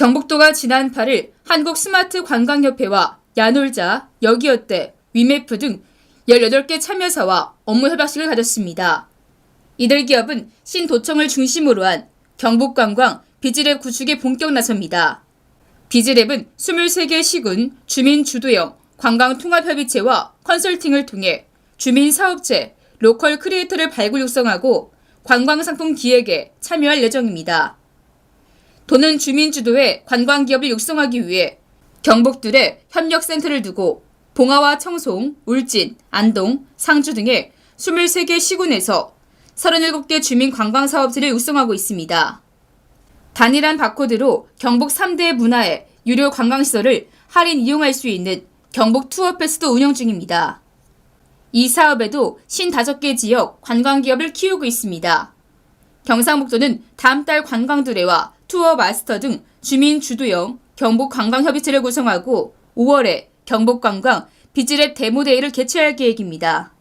경북도가 지난 8일 한국 스마트 관광협회와 야놀자, 여기어때, 위메프 등 18개 참여사와 업무 협약식을 가졌습니다. 이들 기업은 신도청을 중심으로 한 경북관광 비즈랩 구축에 본격 나섭니다. 비즈랩은 23개 시군 주민 주도형 관광 통합협의체와 컨설팅을 통해 주민 사업체, 로컬 크리에이터를 발굴 육성하고 관광 상품 기획에 참여할 예정입니다. 도는 주민 주도의 관광 기업을 육성하기 위해 경북들의 협력센터를 두고 봉화와 청송, 울진, 안동, 상주 등의 23개 시군에서 37개 주민 관광 사업체를 육성하고 있습니다. 단일한 바코드로 경북 3대 문화의 유료 관광시설을 할인 이용할 수 있는 경북 투어 패스도 운영 중입니다. 이 사업에도 55개 지역 관광기업을 키우고 있습니다. 경상북도는 다음 달 관광두레와 투어 마스터 등 주민 주도형 경북 관광협의체를 구성하고 5월에 경북 관광 비즈랩 데모 데이를 개최할 계획입니다.